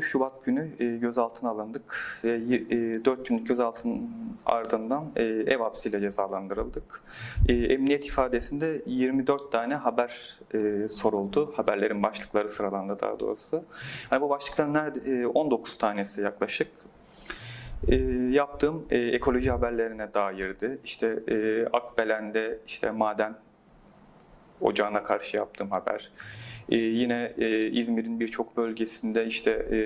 Şubat günü e, gözaltına alındık. E, y- e, 4 günlük gözaltının ardından e, ev hapsiyle cezalandırıldık. E, emniyet ifadesinde 24 tane haber e, soruldu. Haberlerin başlıkları sıralandı daha doğrusu. Yani bu başlıkların nerede, e, 19 tanesi yaklaşık e, yaptığım e, ekoloji haberlerine dairdi. İşte e, Akbelen'de işte maden ocağına karşı yaptığım haber. E, yine e, İzmir'in birçok bölgesinde işte e,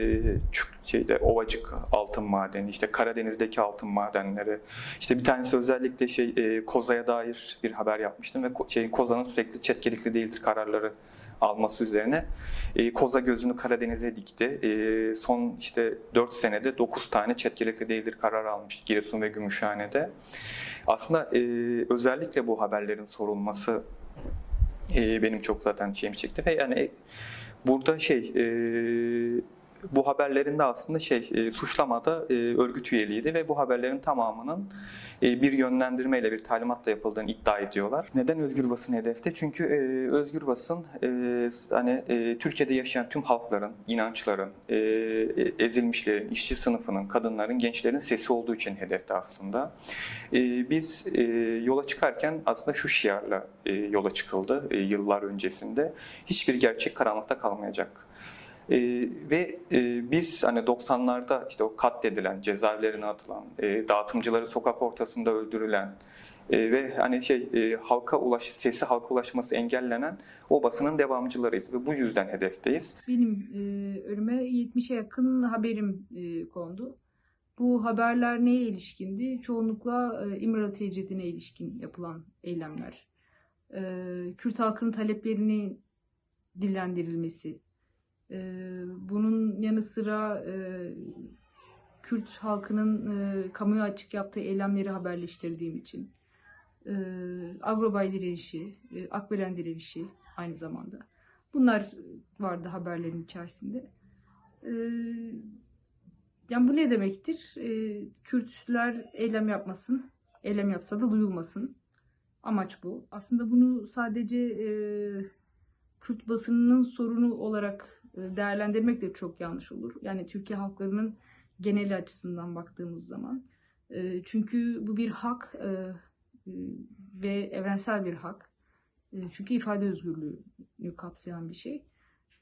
şeyde Ovacık altın madeni, işte Karadeniz'deki altın madenleri. İşte bir tanesi özellikle şey e, Koza'ya dair bir haber yapmıştım ve ko- şey Koza'nın sürekli çetkelikli değildir kararları alması üzerine e, Koza gözünü Karadeniz'e dikti. E, son işte 4 senede 9 tane çetkelikli değildir karar almış Giresun ve Gümüşhane'de. Aslında e, özellikle bu haberlerin sorulması e, benim çok zaten şeyim çekti yani burada şey e, bu haberlerin de aslında şey e, suçlamada e, örgüt üyeliğiydi ve bu haberlerin tamamının e, bir yönlendirmeyle bir talimatla yapıldığını iddia ediyorlar. Neden özgür basın hedefte? Çünkü e, özgür basın e, hani e, Türkiye'de yaşayan tüm halkların, inançların, e, ezilmişlerin, işçi sınıfının, kadınların, gençlerin sesi olduğu için hedefte aslında. E, biz e, yola çıkarken aslında şu şiarla e, yola çıkıldı e, yıllar öncesinde. Hiçbir gerçek karanlıkta kalmayacak. E, ve e, biz hani 90'larda işte o katledilen, cezaevlerine atılan, e, dağıtımcıları sokak ortasında öldürülen e, ve hani şey e, halka ulaş sesi halka ulaşması engellenen o basının devamcılarıyız ve bu yüzden hedefteyiz. Benim e, önüme 70'e yakın haberim e, kondu. Bu haberler neye ilişkindi? Çoğunlukla e, İmralı ilişkin yapılan eylemler. E, Kürt halkının taleplerinin dillendirilmesi. E, bunun yanı sıra e, Kürt halkının e, kamuya açık yaptığı eylemleri haberleştirdiğim için. E, Agrobay direnişi, e, Akbelen direnişi aynı zamanda. Bunlar vardı haberlerin içerisinde. Ee, yani bu ne demektir? Ee, Kürtler eylem yapmasın, eylem yapsa da duyulmasın. Amaç bu. Aslında bunu sadece e, Kürt basınının sorunu olarak e, değerlendirmek de çok yanlış olur. Yani Türkiye halklarının geneli açısından baktığımız zaman. E, çünkü bu bir hak e, ve evrensel bir hak. E, çünkü ifade özgürlüğünü kapsayan bir şey.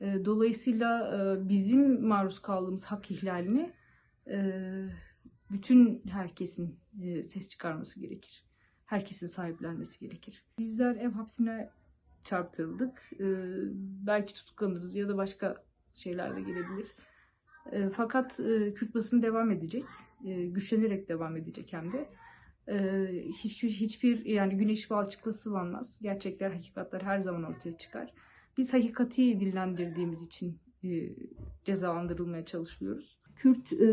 Dolayısıyla bizim maruz kaldığımız hak ihlaline e, bütün herkesin ses çıkarması gerekir. Herkesin sahiplenmesi gerekir. Bizler ev hapsine çarptırıldık. E, Belki tutuklanırız ya da başka şeyler de gelebilir. E, Fakat e, Kürt basını devam edecek. E, Güçlenerek devam edecek hem de. E, Hiçbir, hiçbir yani güneş balçıkla sıvanmaz. Gerçekler, hakikatler her zaman ortaya çıkar. Biz hakikati dillendirdiğimiz için e, cezalandırılmaya çalışıyoruz. Kürt e,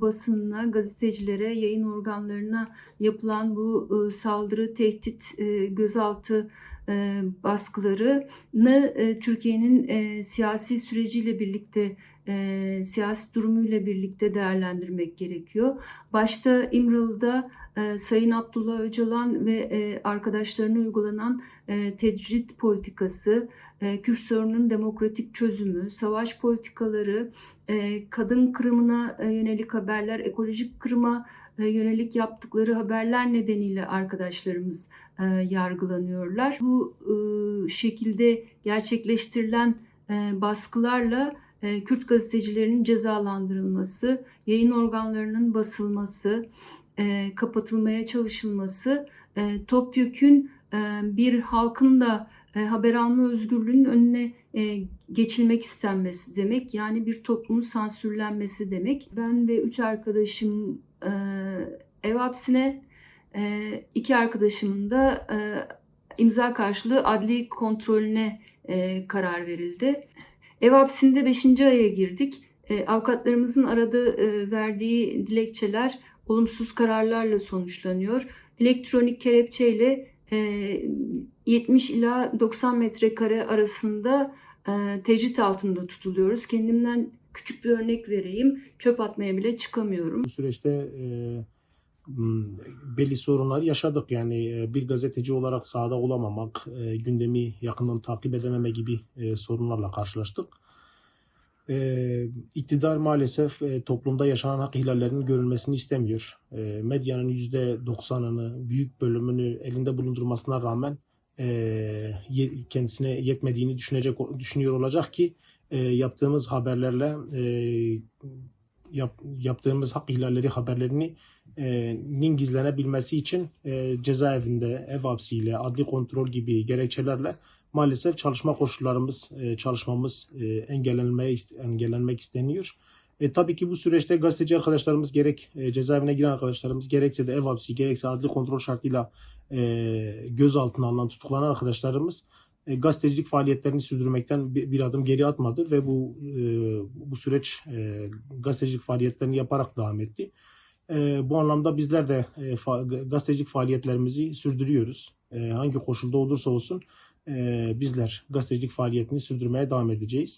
basınına, gazetecilere, yayın organlarına yapılan bu e, saldırı, tehdit, e, gözaltı e, baskılarını e, Türkiye'nin e, siyasi süreciyle birlikte, e, siyasi durumuyla birlikte değerlendirmek gerekiyor. Başta İmralı'da e, Sayın Abdullah Öcalan ve e, arkadaşlarına uygulanan e, tecrit politikası, e, Kürt sorununun demokratik çözümü, savaş politikaları, kadın kırımına e, yönelik haberler, ekolojik kırıma e, yönelik yaptıkları haberler nedeniyle arkadaşlarımız e, yargılanıyorlar. Bu e, şekilde gerçekleştirilen e, baskılarla e, Kürt gazetecilerinin cezalandırılması, yayın organlarının basılması, e, kapatılmaya çalışılması e, topyekün e, bir halkın da e, haber alma özgürlüğünün önüne e, geçilmek istenmesi demek. Yani bir toplumun sansürlenmesi demek. Ben ve üç arkadaşım e, ev hapsine, e, iki arkadaşımın da imza karşılığı adli kontrolüne karar verildi. Ev hapsinde 5. aya girdik. Avukatlarımızın aradığı, e, verdiği dilekçeler olumsuz kararlarla sonuçlanıyor. Elektronik kelepçeyle 70 ila 90 metrekare arasında e, tecrit altında tutuluyoruz. Kendimden küçük bir örnek vereyim. Çöp atmaya bile çıkamıyorum. Bu süreçte e, belli sorunlar yaşadık. Yani e, bir gazeteci olarak sahada olamamak, e, gündemi yakından takip edememe gibi e, sorunlarla karşılaştık. e, iktidar maalesef e, toplumda yaşanan hak ihlallerinin görülmesini istemiyor. E, medyanın %90'ını, büyük bölümünü elinde bulundurmasına rağmen kendisine yetmediğini düşünecek düşünüyor olacak ki e, yaptığımız haberlerle e, yap- yaptığımız hak ihlalleri haberlerini e, nin gizlenebilmesi için e, cezaevinde ev hapsiyle, adli kontrol gibi gerekçelerle maalesef çalışma koşullarımız, e, çalışmamız e, engellenmeye engellenmek isteniyor. E, tabii ki bu süreçte gazeteci arkadaşlarımız gerek e, cezaevine giren arkadaşlarımız gerekse de ev hapsi gerekse adli kontrol şartıyla e, gözaltına alınan tutuklanan arkadaşlarımız e, gazetecilik faaliyetlerini sürdürmekten bir, bir adım geri atmadı ve bu e, bu süreç e, gazetecilik faaliyetlerini yaparak devam etti. E, bu anlamda bizler de e, fa- gazetecilik faaliyetlerimizi sürdürüyoruz. E, hangi koşulda olursa olsun e, bizler gazetecilik faaliyetini sürdürmeye devam edeceğiz.